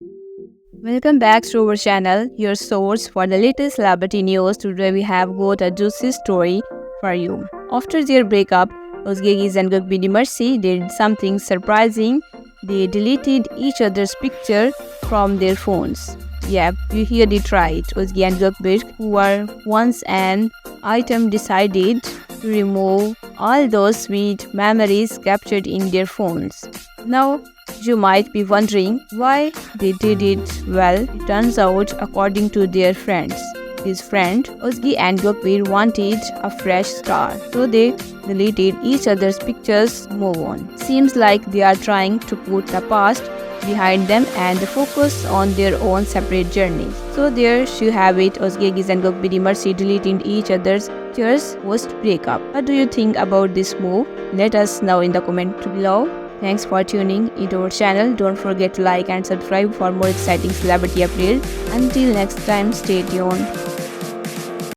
Welcome back to our channel, your source for the latest celebrity news. Today we have got a juicy story for you. After their breakup, Ozgegiz and Gokbini Mercy did something surprising. They deleted each other's picture from their phones. Yep, you heard it right. Ozgi and Gökberk, who were once an item, decided to remove all those sweet memories captured in their phones. Now, you might be wondering why they did it. Well, it turns out, according to their friends, his friend Ozgi and Gokbir wanted a fresh start, so they deleted each other's pictures, move on. Seems like they are trying to put the past behind them and focus on their own separate journeys. So there you have it, Ozgegiz and Gokbiri Mercy deleting each other's tears post breakup. What do you think about this move? Let us know in the comment below. Thanks for tuning into our channel. Don't forget to like and subscribe for more exciting celebrity updates. Until next time, stay tuned.